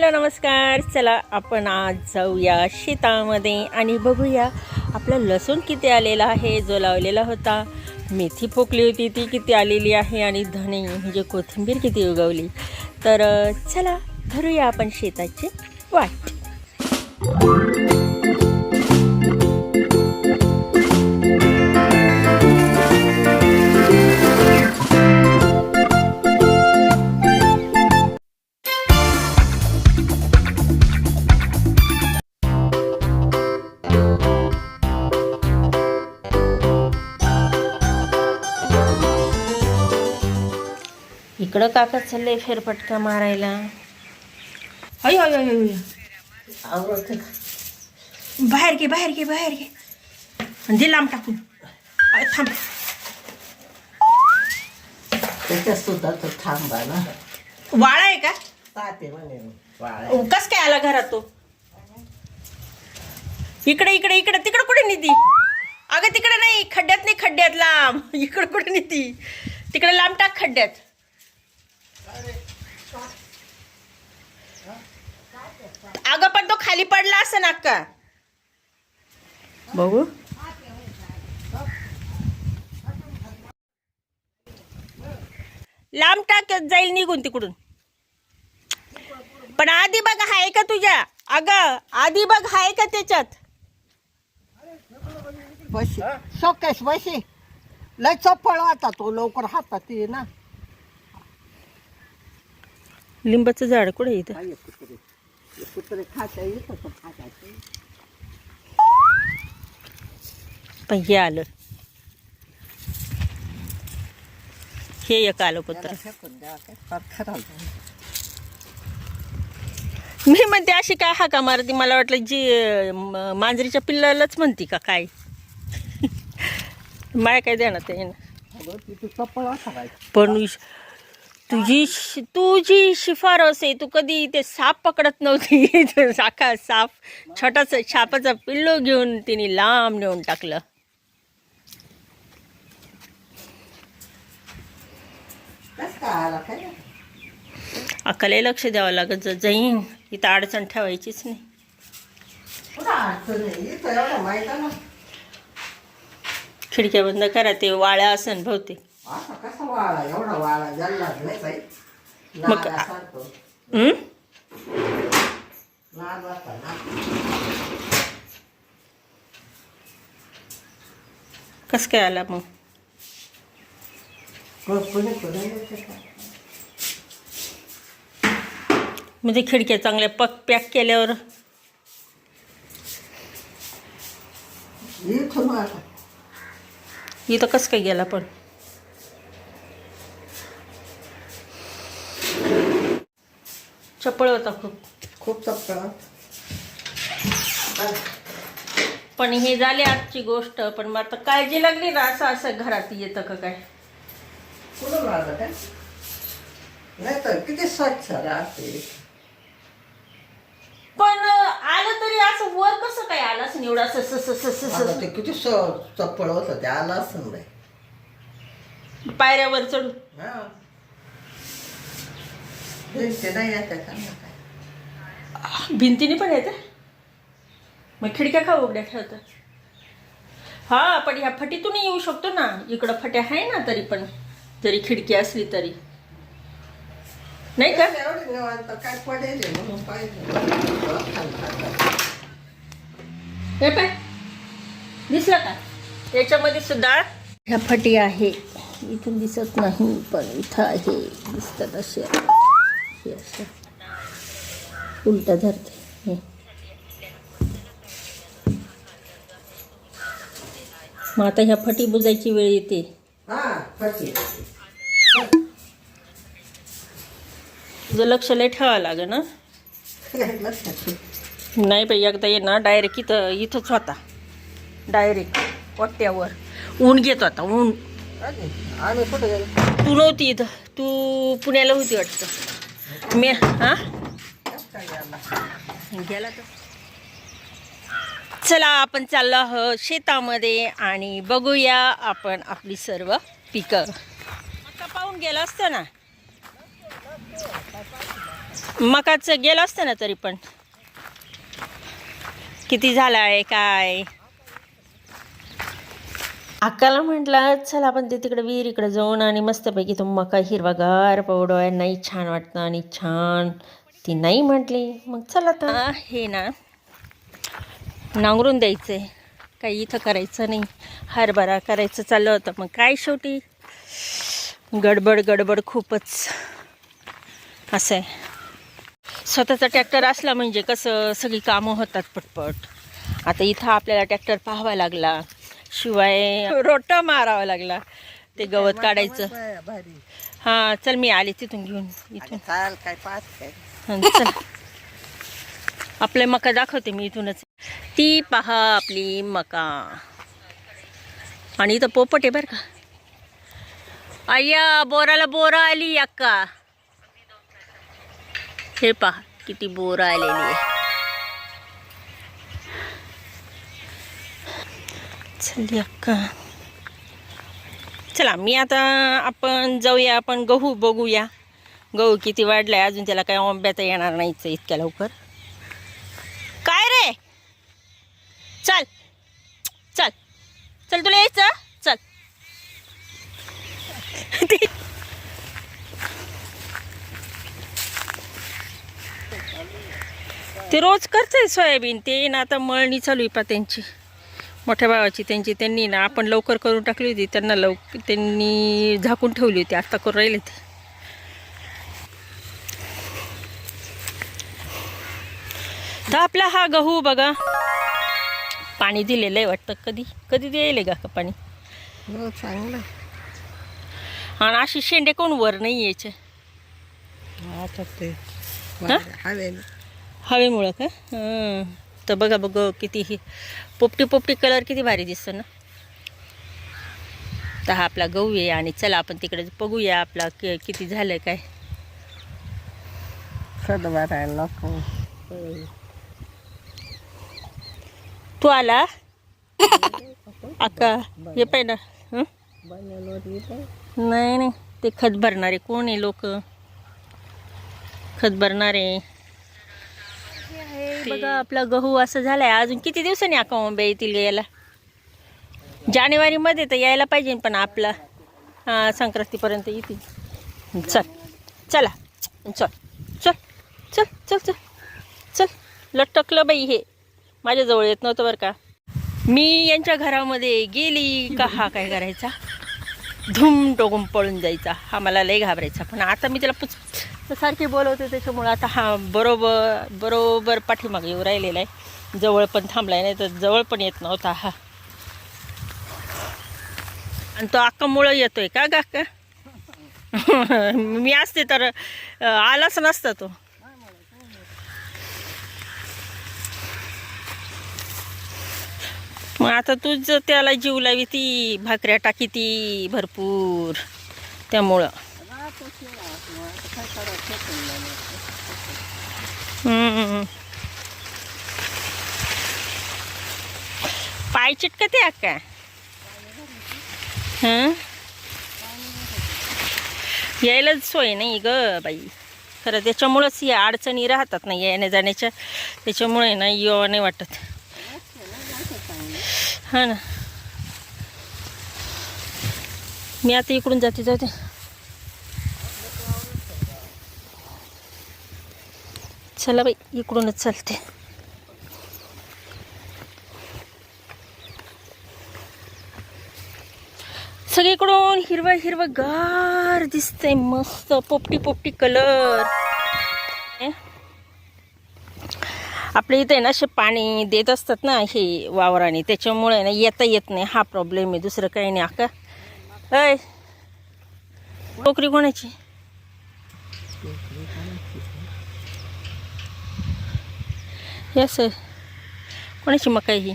Hello नमस्कार. चला आपण आज जाऊया शेतामध्ये आणि बघूया आपला लसूण किती आलेला आहे जो लावलेला होता. मेथी फोकली होती ती किती आलेली आहे आणि धणे म्हणजे कोथिंबीर किती उगवली. तर चला धरूया आपण शेताची वाट. इकडं काका चाललंय फेरफटका मारायला. अय अय अय अय. बाहेर घे बाहेर घे बाहेर घे. आणि दे लांब टाकून. थांब. त्याच्यात सुद्धा तो थांबा ना. वाळा आहे का? ताते म्हणे कस काय आला घरात तो? इकडे इकडे इकडे तिकडे कुठे नेती? अगं तिकडे नाही खड्ड्यात नाही खड्ड्यात लांब. इकडे कुठे नेती? तिकडे लांब टाक खड्ड्यात. अगं पण तो खाली पडला असं ना का? बघू. लांब टाक जाईल निघून तिकडून. पण आधी बघ आहे का तुझ्या? अगं आधी बघ आहे का त्याच्यात? बशी. शोकेश बशी. लय चप्पळ होता तो लवकर हातात ये ना लिंबाचं झाड कुठे इथं? कुत्रे हे कुत्रे खाता येत होतं खायचं. पण हे आलं. हे एक आलं कुत्र. त्याला फेकून द्या काय? फार खराब झालं. मी म्हणते अशी काय हाका मारती? मला वाटलं जी अं, म- मांजरीच्या पिल्लालाच म्हणती का काय? माय काय देणार ते अगं तिथे पण तुझी शि- तुझी शिफारस आहे. तू कधी ते साप पकडत नव्हती. साखा साप छोटासा सापाचा पिल्लो घेऊन तिने लांब नेऊन टाकलं. कस काय आला काय? अक्काला लक्ष द्यावं लागत ज- जाईन इथं अडचण ठेवायचीच नाही. कुठं अडचण आहे? इथं एवढं माहीत आहे ना. खिडक्या बंद करा ते वाळ्या असन बहुतेक. असा कसा वाळा एवढा वाळा जल्ला नाही बाई मग-. हं? ना कस काय आला मग कोणी कोणी येते का? म्हणजे खिडक्या चांगल्या पक पॅक केल्यावर आता इथं कसं काय गेला पण चपळ होता खूप. खूप चप्पळ पण हे झाली आजची गोष्ट पण मग आता काळजी लागली ना असं असं घरात येतं का काय? कुठं लागलं काय? नाही तर किती स्वच्छ राहते. पण आलं तरी असं वर कसं काय आलं असं एवढं असं स- स- स- स- आता स- ते किती स चप्पळ होतं ते आलं असं नाही. पायऱ्यावर चढून. हा. येते का? भिंतीने पण येते. मग खिडक्या का उघड्या ठेवतात हा पण ह्या फटीतून येऊ शकतो ना. इकडं फट्या आहे ना तरी पण. जरी खिडकी असली तरी. नाही का? काय पडेल हे पाय. दिसलं का? याच्यामध्ये सुद्धा ह्या फटी आहे. इथून दिसत नाही पण इथं आहे. दिसतात असे. हे असं उलट धरते. हे. मग आता ह्या फटी बुजायची वेळ येते. हा तुझं लक्ष लय ठेवावं लागेल ना. नाही बाई एकदा ये ना डायरेक्ट इथं इथंच होता. डायरेक्ट वाट्यावर ऊन घेत होता ऊन. तू नव्हती इथं. तू पुण्याला होती वाटतं. मी हा? गेला? तर चला आपण चाललो आहोत शेतामध्ये आणि बघूया आपण आपली सर्व पिकं. मका पाहून गेला असतं ना? मकाचं गेलं असतं ना तरी पण? किती झालं आहे काय? अक्काला म्हटलं चला आपण ते तिकडे विहिरीकडे जाऊन आणि मस्तपैकी तो मका हिरवागार पवडोय नाही छान वाटतं आणि छान. ती नाही म्हटली. मग चला आता. हे ना नांगरून द्यायचं आहे काही इथं करायचं नाही. हरभरा करायचं चाललं होतं. मग काय शेवटी? गडबड गडबड खूपच. असं आहे. स्वतःचा ट्रॅक्टर असला म्हणजे कसं सगळी कामं होतात पटपट. आता इथं आपल्याला ट्रॅक्टर पाहावा लागला. शिवाय रोटा मारावा लागला. ते गवत काढायचं. भारी. हां चल मी आले तिथून घेऊन इथून. चाल काय पाच काय? चल. आपले मका दाखवते मी इथूनच. ती पहा आपली मका. आणि इथं पोपट आहे बरं का. अय्या बोराला बोरा आली अक्का. हे पहा किती बोरं आलेली आहे. चल चला मी आता आपण जाऊया आपण गहू बघूया. गहू किती वाढलाय अजून त्याला काय आंब्यात येणार नाहीच इतक्या लवकर. काय रे? चल चल चल तुला यायचं? चल. ते रोज करते सोयाबीन ते ना आता मळणी चालू आहे पा त्यांची. मोठ्या भावाची त्यांची त्यांनी ना आपण लवकर करून टाकली होती त्यांना लव त्यांनी झाकून ठेवली होती आता करून राहिले ते. तर आपला हा गहू बघा. पाणी दिलेलं आहे वाटतं कधी कधी द्यायला का पाणी? हो चांगलं. आणि अशी शेंडे कोण वर नाही यायचे. हा? हवेमुळं का? हं. तर बघा बघ किती ही पोपटी पोपटी कलर किती भारी दिसतो ना. तर हा आपला गहू आहे आणि चला आपण तिकडे बघूया आपला किती झालं काय. तू. आला? अक्का हे पाय ना. हं? नाही नाही. ते खत भरणारे कोण आहे लोक? खत भरणारे. बघा आपला गहू असं झालाय. अजून किती दिवसांनी अका येतील यायला जानेवारीमध्ये तर यायला पाहिजे पण आपला हां संक्रांतीपर्यंत येतील. चल चला. चल चल चल चल चल चल. लटकलं बाई हे. माझ्याजवळ येत नव्हतं बरं का. मी यांच्या घरामध्ये गेली का हा काय करायचा? धूम टोकून पळून जायचा. हा मला लय घाबरायचा. पण आता मी त्याला पुच तर सारखे बोलवते त्याच्यामुळं आता हा बरोबर बरोबर पाठीमागे येऊ राहिलेला आहे. जवळ पण थांबलाय नाही तर जवळ पण येत नव्हता हा. आणि तो अक्कामुळं येतोय का गा का मी असते तर आलाच नसता तो. मग आता तूच त्याला जीव लावी ती भाकऱ्या टाकी ती भरपूर. त्यामुळं. पाय चिटकते अक्का हं? यायलाच सोय नाही ग बाई. खरं त्याच्यामुळंच या अडचणी राहतात ना येण्या जाण्याच्या त्याच्यामुळे ना येवा नाही वाटत. हा ना. मी आता इकडून जाते जाते चला बाई इकडूनच चालते. सगळीकडून हिरवा हिरवा गार दिसतंय मस्त पोपटी पोपटी कलर आपल्या इथे ना असे पाणी देत असतात ना हे वावराने. त्याच्यामुळे ना येता येत नाही हा प्रॉब्लेम आहे. दुसरं काही नाही आका अय टोकरी कोणाची? यस कोणाची मका ही?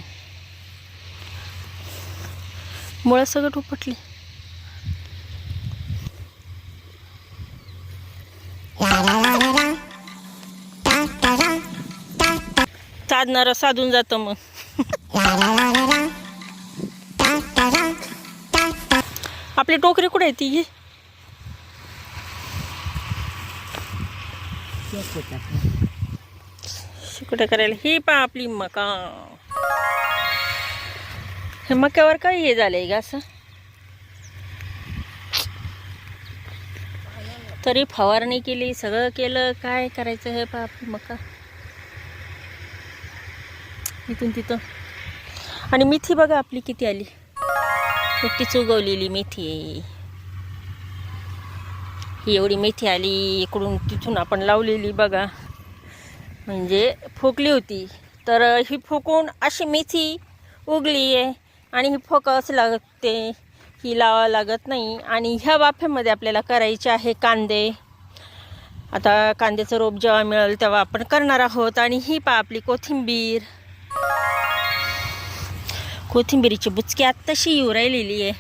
मुळं सगळं उपटली साधणारा साधून जातं मग. आपली टोकरी कुठे आहे ती घे कुठे करायला ही पा आपली मका. हे मक्यावर काय हे झालंय का असं? तरी फवारणी केली सगळं केलं काय करायचं हे पा आपली मका. इथून तिथं. आणि मेथी बघा आपली किती आली. नुकतीच उगवलेली मेथी ही एवढी मेथी आली इकडून तिथून आपण लावलेली बघा. म्हणजे फुकली होती. तर ही फुकून अशी मेथी उगली आहे. आणि ही फोकावंच लागते ही लावा लागत नाही. आणि ह्या वाफ्यामध्ये आपल्याला करायचे आहे कांदे. आता कांद्याचं रोप जेव्हा मिळेल तेव्हा आपण करणार आहोत. आणि ही पा आपली कोथिंबीर. कोथिंबीरीची बुचकी आत्ताशी येऊ राहिलेली आहे.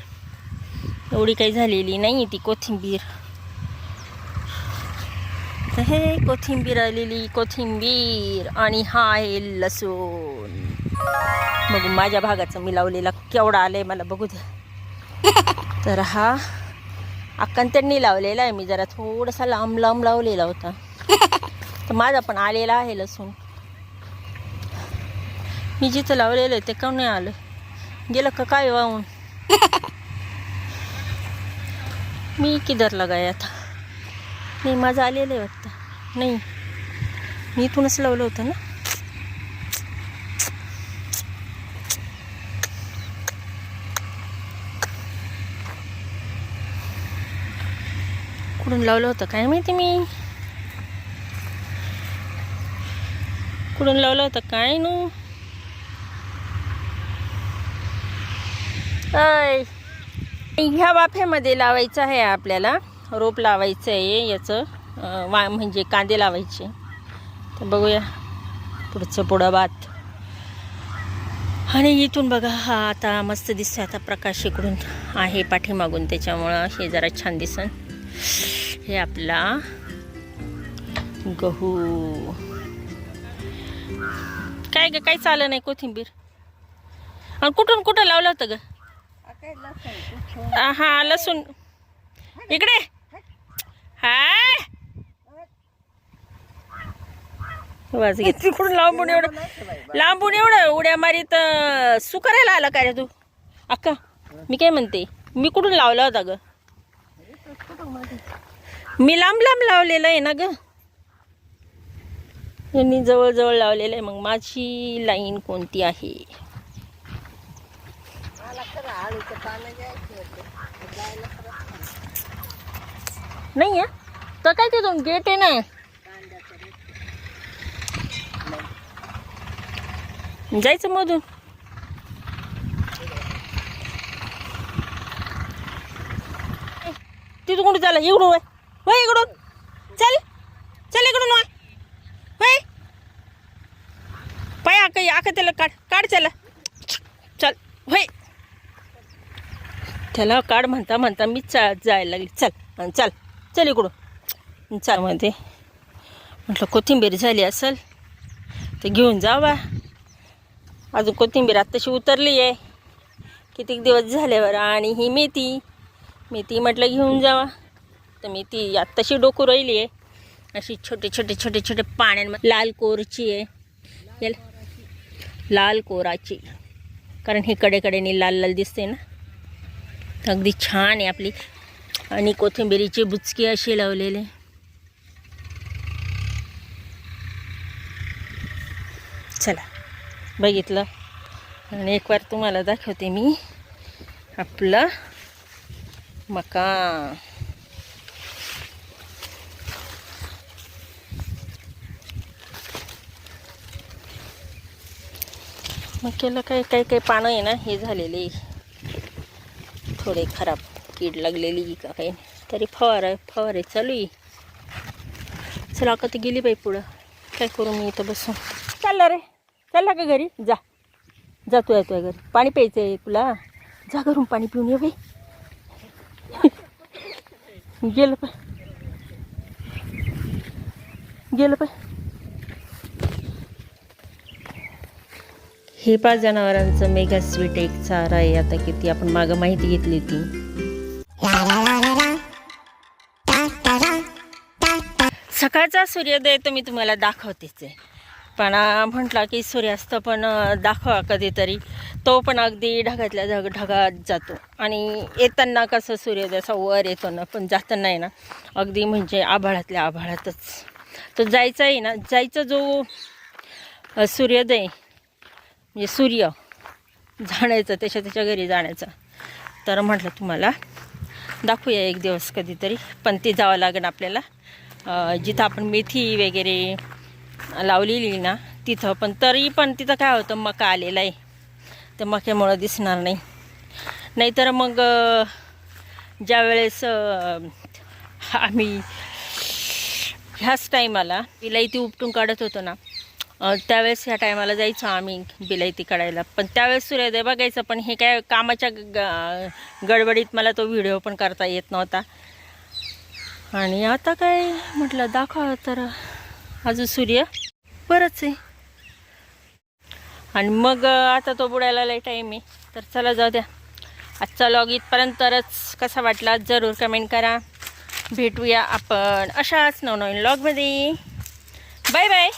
एवढी काही झालेली नाही ती कोथिंबीर. तर हे कोथिंबीर आलेली कोथिंबीर आणि हा आहे लसूण मग माझ्या भागाचं मी लावलेला केवढा आलंय मला बघू द्या तर हा अक्कान त्यांनी लावलेला आहे मी जरा थोडासा लांब लांब लावलेला होता. तर माझा पण आलेला आहे लसूण. मी जिथं लावलेलं आहे ते का नाही आलं? गेलं का काय वाहून? मी किधर लगाय आता? नाही माझं आलेलं आहे वाटतं. नाही. मी इथूनच लावलं होतं ना. कुठून लावलं होतं काय माहिती मी? कुठून लावलं होतं काय नू? ह्या वाफ्यामध्ये लावायचं आहे आपल्याला. रोप लावायचं आहे याचं वा म्हणजे कांदे लावायचे. तर बघूया पुढचं पुढं बात आणि इथून बघा हा आता मस्त दिसतं आता प्रकाश इकडून आहे पाठीमागून त्याच्यामुळं हे जरा छान दिसन. हे आपला गहू. काय ग काय चालं नाही कोथिंबीर. आणि कुठून कुठं लावलं होतं ग? हा लसूण. इकडे. वाज घेत तिकडून लांबून एवढं लांबून एवढं उड्या मारीत अं, सुकारायला आला काय रे तू? अक्का मी काय म्हणते? मी कुठून लावला होता ग? मी लांब लांब लावलेलं आहे ना ग? यांनी जवळजवळ लावलेलं आहे मग माझी लाईन कोणती आहे? नाही आहे तर काय तिथून? गेट आहे ना? जायचं मधून. तिथून कुठे चालला? इकडून वय. वय इकडून. चल. चल इकडून वय. वय. पाय आक आका त्याला काढ. काढ चला चल. वय. त्याला काढ म्हणता म्हणता मी चा जायला लागली. चल. चल. चल इकडून. चाल म्हणते. म्हटलं कोथिंबीर झाली असेल तर घेऊन जावा. अजून कोथिंबीर आत्ताशी उतरली आहे. कितीक दिवस झाले बरं? आणि ही मेथी. मेथी म्हटलं घेऊन जावा. तर मेथी आत्ताशी डोकू राहिली आहे. अशी छोटे छोटे छोटे छोटे पाण्यांमध्ये लाल कोरची आहे. लाल कोराची. कारण ही कडेकडेने लाल लाल दिसते ना. अगदी छान आहे आपली आणि कोथिंबिरीचे बुचके असे लावलेले. चला बघितलं. आणि एक वार तुम्हाला दाखवते मी आपलं मका मक्याला काही काही काही पानं आहे ना हे झालेले. थोडे खराब. कीड लागलेली का काही तरी फवार फवारे चालू आहे. चला आता ती गेली बाई पुढं. काय करू मी इथं बसून? चालला रे. चालला का घरी? जा. जातो येतो येतोय घरी. पाणी प्यायचं आहे तुला. जा घरून पाणी पिऊन ये बाई. गेलं पाय गेलं पाय हे पाच जनावरांचं मेगा स्वीट एक चारा आहे. आता किती आपण मागं माहिती घेतली होती. सकाळचा सूर्योदय तर मी तुम्हाला दाखवतेच आहे. पण म्हटला म्हटलं की सूर्यास्त पण दाखवा कधीतरी. तो पण अगदी ढगातल्या ढग ढगात जातो. आणि येताना कसं सूर्योदयाचा वर येतो ना पण जाताना आहे ना अगदी म्हणजे आभाळातल्या आभाळातच. तो जायचा आहे ना जायचा जो सूर्योदय म्हणजे सूर्य जाण्याचं त्याच्या त्याच्या घरी जाण्याचं. तर म्हटलं तुम्हाला दाखवूया एक दिवस कधीतरी पण ते जावं लागेल आपल्याला. जिथं आपण मेथी वगैरे लावलेली ना तिथं. पण तरी पण तिथं काय होतं मका आलेला आहे. तर मक्यामुळं दिसणार नाही. नाहीतर मग ज्या वेळेस आम्ही ह्याच टायमाला विलायती उपटून काढत होतो ना त्यावेळेस ह्या टायमाला जायचो आम्ही बिलायती काढायला. पण त्यावेळेस सूर्योदय बघायचं पण हे काय कामाच्या ग- गडबडीत मला तो व्हिडिओ पण करता येत नव्हता. आणि आता काय म्हटलं दाखवा तर. अजून सूर्य? बरंच आहे. आणि मग आता तो बुडायला लय टाईम आहे. तर चला जाऊ द्या. आजचा लॉग इथपर्यंतच कसा वाटला जरूर कमेंट करा. भेटूया आपण अशाच नवनवीन लॉगमध्ये बाय बाय